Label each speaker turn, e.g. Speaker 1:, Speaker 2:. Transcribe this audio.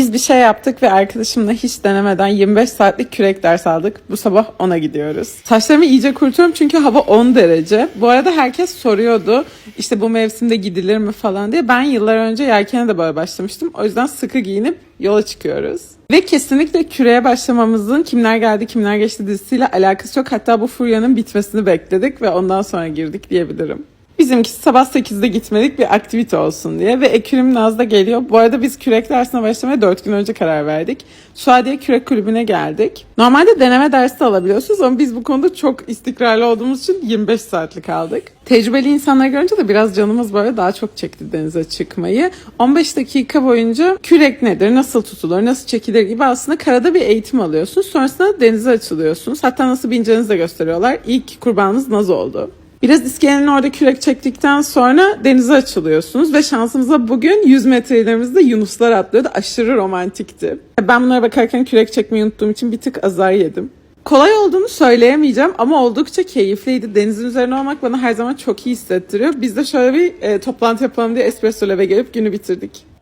Speaker 1: Biz bir şey yaptık ve arkadaşımla hiç denemeden 25 saatlik kürek ders aldık. Bu sabah ona gidiyoruz. Saçlarımı iyice kurutuyorum çünkü hava 10 derece. Bu arada herkes soruyordu işte bu mevsimde gidilir mi falan diye. Ben yıllar önce yelkene de böyle başlamıştım. O yüzden sıkı giyinip yola çıkıyoruz. Ve kesinlikle küreye başlamamızın Kimler Geldi Kimler Geçti dizisiyle alakası yok. Hatta bu furyanın bitmesini bekledik ve ondan sonra girdik diyebilirim. Bizimkisi sabah 8'de gitmedik bir aktivite olsun diye ve Ekürüm Naz da geliyor. Bu arada biz kürek dersine başlamaya 4 gün önce karar verdik. Suadiye Kürek Kulübü'ne geldik. Normalde deneme dersi de alabiliyorsunuz ama biz bu konuda çok istikrarlı olduğumuz için 25 saatlik aldık. Tecrübeli insanları görünce de biraz canımız böyle daha çok çekti denize çıkmayı. 15 dakika boyunca kürek nedir, nasıl tutulur, nasıl çekilir gibi aslında karada bir eğitim alıyorsunuz. Sonrasında denize açılıyorsunuz. Hatta nasıl bineceğinizi de gösteriyorlar. İlk kurbanınız Naz oldu. Biraz iskelenin orada kürek çektikten sonra denize açılıyorsunuz ve şansımıza bugün 100 metre ilerimizde yunuslar atlıyordu. Aşırı romantikti. Ben bunlara bakarken kürek çekmeyi unuttuğum için bir tık azar yedim. Kolay olduğunu söyleyemeyeceğim ama oldukça keyifliydi. Denizin üzerine olmak bana her zaman çok iyi hissettiriyor. Biz de şöyle bir e, toplantı yapalım diye Espresso Lab'e gelip günü bitirdik.